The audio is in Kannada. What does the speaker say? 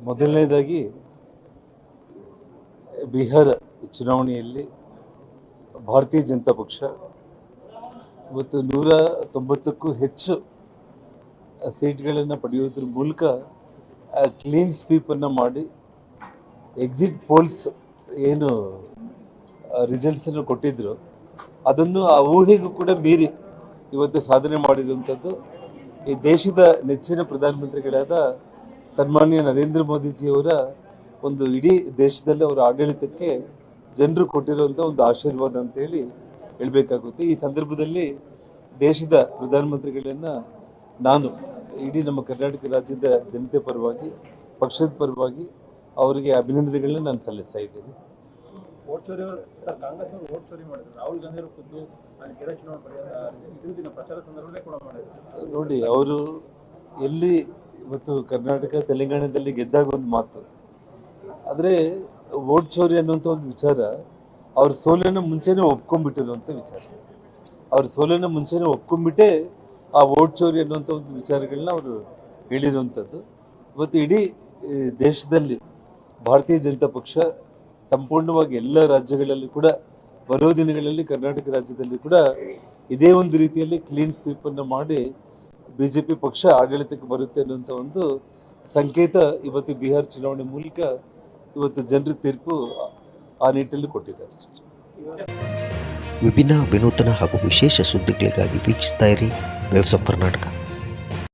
ಮೊದಲನೇದಾಗಿ ಬಿಹಾರ ಚುನಾವಣೆಯಲ್ಲಿ ಭಾರತೀಯ ಜನತಾ ಪಕ್ಷ ಇವತ್ತು ನೂರ ತೊಂಬತ್ತಕ್ಕೂ ಹೆಚ್ಚು ಸೀಟ್ಗಳನ್ನು ಪಡೆಯುವುದ್ರ ಮೂಲಕ ಕ್ಲೀನ್ ಸ್ವೀಪನ್ನು ಮಾಡಿ ಎಕ್ಸಿಟ್ ಪೋಲ್ಸ್ ಏನು ರಿಸಲ್ಟ್ಸನ್ನು ಕೊಟ್ಟಿದ್ರು. ಅದನ್ನು ಆ ಊಹೆಗೂ ಕೂಡ ಮೀರಿ ಇವತ್ತು ಸಾಧನೆ ಮಾಡಿರುವಂಥದ್ದು ಈ ದೇಶದ ನೆಚ್ಚಿನ ಪ್ರಧಾನಮಂತ್ರಿಗಳಾದ ಸನ್ಮಾನ್ಯ ನರೇಂದ್ರ ಮೋದಿಜಿಯವರ ಒಂದು ಇಡೀ ದೇಶದಲ್ಲಿ ಅವರ ಆಡಳಿತಕ್ಕೆ ಜನರು ಕೊಟ್ಟಿರುವಂಥ ಒಂದು ಆಶೀರ್ವಾದ ಅಂತ ಹೇಳಿ ಹೇಳಬೇಕಾಗುತ್ತೆ. ಈ ಸಂದರ್ಭದಲ್ಲಿ ದೇಶದ ಪ್ರಧಾನಮಂತ್ರಿಗಳನ್ನು ನಾನು ಇಡೀ ನಮ್ಮ ಕರ್ನಾಟಕ ರಾಜ್ಯದ ಜನತೆ ಪರವಾಗಿ ಪಕ್ಷದ ಪರವಾಗಿ ಅವರಿಗೆ ಅಭಿನಂದನೆಗಳನ್ನ ನಾನು ಸಲ್ಲಿಸ್ತಾ ಇದ್ದೇನೆ. ನೋಡಿ ಅವರು ಎಲ್ಲಿ ಇವತ್ತು ಕರ್ನಾಟಕ ತೆಲಂಗಾಣದಲ್ಲಿ ಗೆದ್ದಾಗ ಒಂದು ಮಾತು. ಆದರೆ ವೋಟ್ ಚೋರಿ ಅನ್ನುವಂಥ ಒಂದು ವಿಚಾರ ಅವ್ರ ಸೋಲನ್ನು ಮುಂಚೆನೇ ಒಪ್ಕೊಂಡ್ಬಿಟ್ಟಿರುವಂಥ ವಿಚಾರ. ಅವ್ರ ಸೋಲನ್ನು ಮುಂಚೆನೇ ಒಪ್ಕೊಂಡ್ಬಿಟ್ಟೇ ಆ ವೋಟ್ ಚೋರಿ ಅನ್ನುವಂಥ ಒಂದು ವಿಚಾರಗಳನ್ನ ಅವರು ಹೇಳಿರುವಂಥದ್ದು ಇವತ್ತು ಇಡೀ ದೇಶದಲ್ಲಿ ಭಾರತೀಯ ಜನತಾ ಪಕ್ಷ ಸಂಪೂರ್ಣವಾಗಿ ಎಲ್ಲ ರಾಜ್ಯಗಳಲ್ಲಿ ಕೂಡ ಬರೋ ದಿನಗಳಲ್ಲಿ ಕರ್ನಾಟಕ ರಾಜ್ಯದಲ್ಲಿ ಕೂಡ ಇದೇ ಒಂದು ರೀತಿಯಲ್ಲಿ ಕ್ಲೀನ್ ಸ್ವೀಪ್ ಅನ್ನು ಜೆ ಬಿಜೆಪಿ ಪಕ್ಷ ಆಡಳಿತಕ್ಕೆ ಬರುತ್ತೆ ಅನ್ನುವಂಥ ಒಂದು ಸಂಕೇತ ಇವತ್ತು ಬಿಹಾರ್ ಚುನಾವಣೆ ಮೂಲಕ ಇವತ್ತು ಜನರ ತೀರ್ಪು ಆ ನಿಟ್ಟಿನಲ್ಲಿ ಕೊಟ್ಟಿದ್ದಾರೆ. ವಿಭಿನ್ನ ವಿನೂತನ ಹಾಗೂ ವಿಶೇಷ ಸುದ್ದಿಗಳಿಗಾಗಿ ವೀಕ್ಷಿಸ್ತಾ ಇರಿ. Waves of Karnataka.